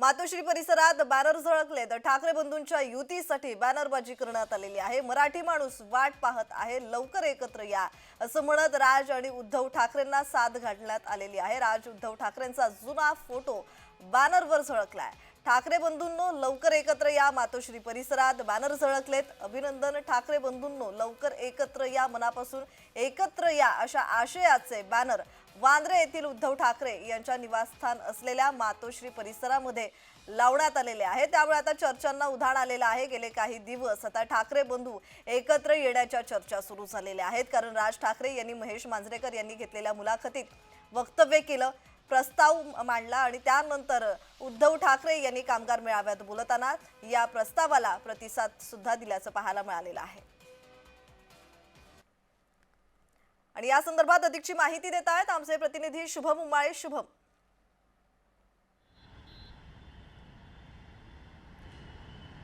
मातोश्री परिसरात बॅनर झळकले तर ठाकरे बंधूंच्या युतीसाठी बॅनरबाजी करण्यात आलेली आहे. मराठी माणूस वाट पाहत आहे. लवकर एकत्र या असं म्हणत राज आणि उद्धव ठाकरेंना साथ घालण्यात आलेली आहे. राज उद्धव ठाकरेंचा जुना फोटो बॅनरवर झळकलाय. ठाकरे बंधूंनो लवकर एकत्र या मातोश्री परिसरात. बॅनर झळकलेत. अभिनंदन ठाकरे बंधूंनो लवकर एकत्र या मनापासून. एकत्र या अशा आशयाचे बॅनर. वांद्रे येथील उद्धव ठाकरे यांच्या निवासस्थान असलेल्या मातोश्री परिसरामध्ये लावण्यात आलेले आहे. त्यामुळे आता चर्चांना उधाण आलेलं आहे. गेले काही दिवस आता ठाकरे बंधू एकत्र येण्याच्या चर्चा सुरू झालेल्या आहेत. कारण राज ठाकरे यांनी महेश मांजरेकर यांनी घेतलेल्या मुलाखतीत वक्तव्य केलं. प्रस्ताव मांडला आणि त्यानंतर उद्धव ठाकरे यांनी कामगार मेळाव्यात बोलताना या प्रस्तावाला प्रतिसाद सुद्धा दिल्याचं पाहायला मिळालेलं आहे. आणि या संदर्भात अधिकची माहिती देत आहेत आमचे प्रतिनिधी शुभम उमाळे. शुभम.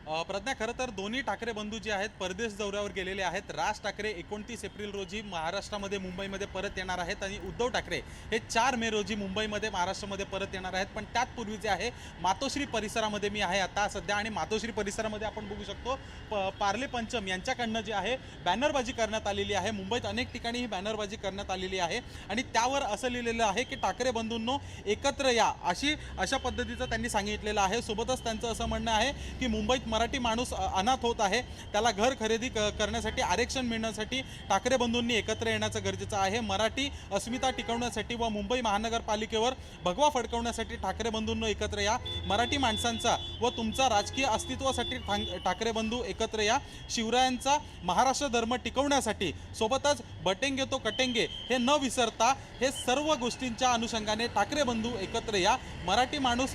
प्रज्ञा खरं तर दोन्ही ठाकरे बंधू जे आहेत परदेश दौऱ्यावर गेलेले आहेत. राज ठाकरे एकोणतीस एप्रिल रोजी महाराष्ट्रामध्ये मुंबईमध्ये परत येणार आहेत आणि उद्धव ठाकरे हे चार मे रोजी मुंबईमध्ये महाराष्ट्रामध्ये परत येणार आहेत. पण त्यातपूर्वी जे आहे मातोश्री परिसरामध्ये मी आहे आता सध्या आणि मातोश्री परिसरामध्ये आपण बघू शकतो प पार्ले पंचम यांच्याकडनं जे आहे बॅनरबाजी करण्यात आलेली आहे. मुंबईत अनेक ठिकाणी ही बॅनरबाजी करण्यात आलेली आहे. आणि त्यावर असं लिहिलेलं आहे की ठाकरे बंधूंनो एकत्र या अशी अशा पद्धतीचं त्यांनी सांगितलेलं आहे. सोबतच त्यांचं असं म्हणणं आहे की मुंबईत मराठी माणूस अनाथ होत आहे. त्याला घर खरेदी क- करण्यासाठी आरक्षण मिळण्यासाठी ठाकरे बंधूंनी एकत्र येण्याचं गरजेचं आहे. मराठी अस्मिता टिकवण्यासाठी व मुंबई महानगरपालिकेवर भगवा फडकवण्यासाठी ठाकरे बंधूंनो एकत्र या. मराठी माणसांचा व तुमचा राजकीय अस्तित्वासाठी ठाकरे बंधू एकत्र या. शिवरायांचा महाराष्ट्र धर्म टिकवण्यासाठी सोबतच बटेंगे तो कटेंगे हे न विसरता हे सर्व गोष्टींच्या अनुषंगाने ठाकरे बंधू एकत्र या. मराठी माणूस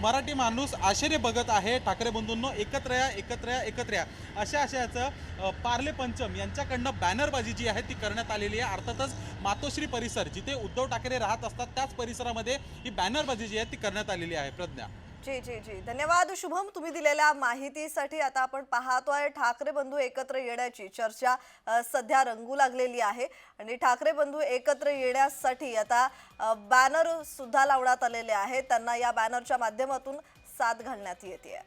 मराठी माणूस आश्चर्य बघत आहे. ठाकरे बंधूंनो एकत्र या एकत्र या एकत्र या. अशा आशयाचं पार्ले पंचम यांच्याकडनं बॅनरबाजी जी आहे ती करण्यात आलेली आहे. अर्थातच मातोश्री परिसर जिथे उद्धव ठाकरे राहत असतात त्याच परिसरामध्ये ही बॅनरबाजी जी आहे ती करण्यात आलेली आहे. प्रज्ञा. जी जी जी. धन्यवाद शुभम. तुम्ही दिलेल्या माहितीसाठी आता आपण पाहतोय ठाकरे बंधू एकत्र येण्याची चर्चा सध्या रंगू लागलेली आहे. आणि ठाकरे बंधू एकत्र येण्यासाठी आता बॅनर सुद्धा लावण्यात आलेले आहेत त्यांना या बॅनरच्या माध्यमातून साथ घालण्यात येते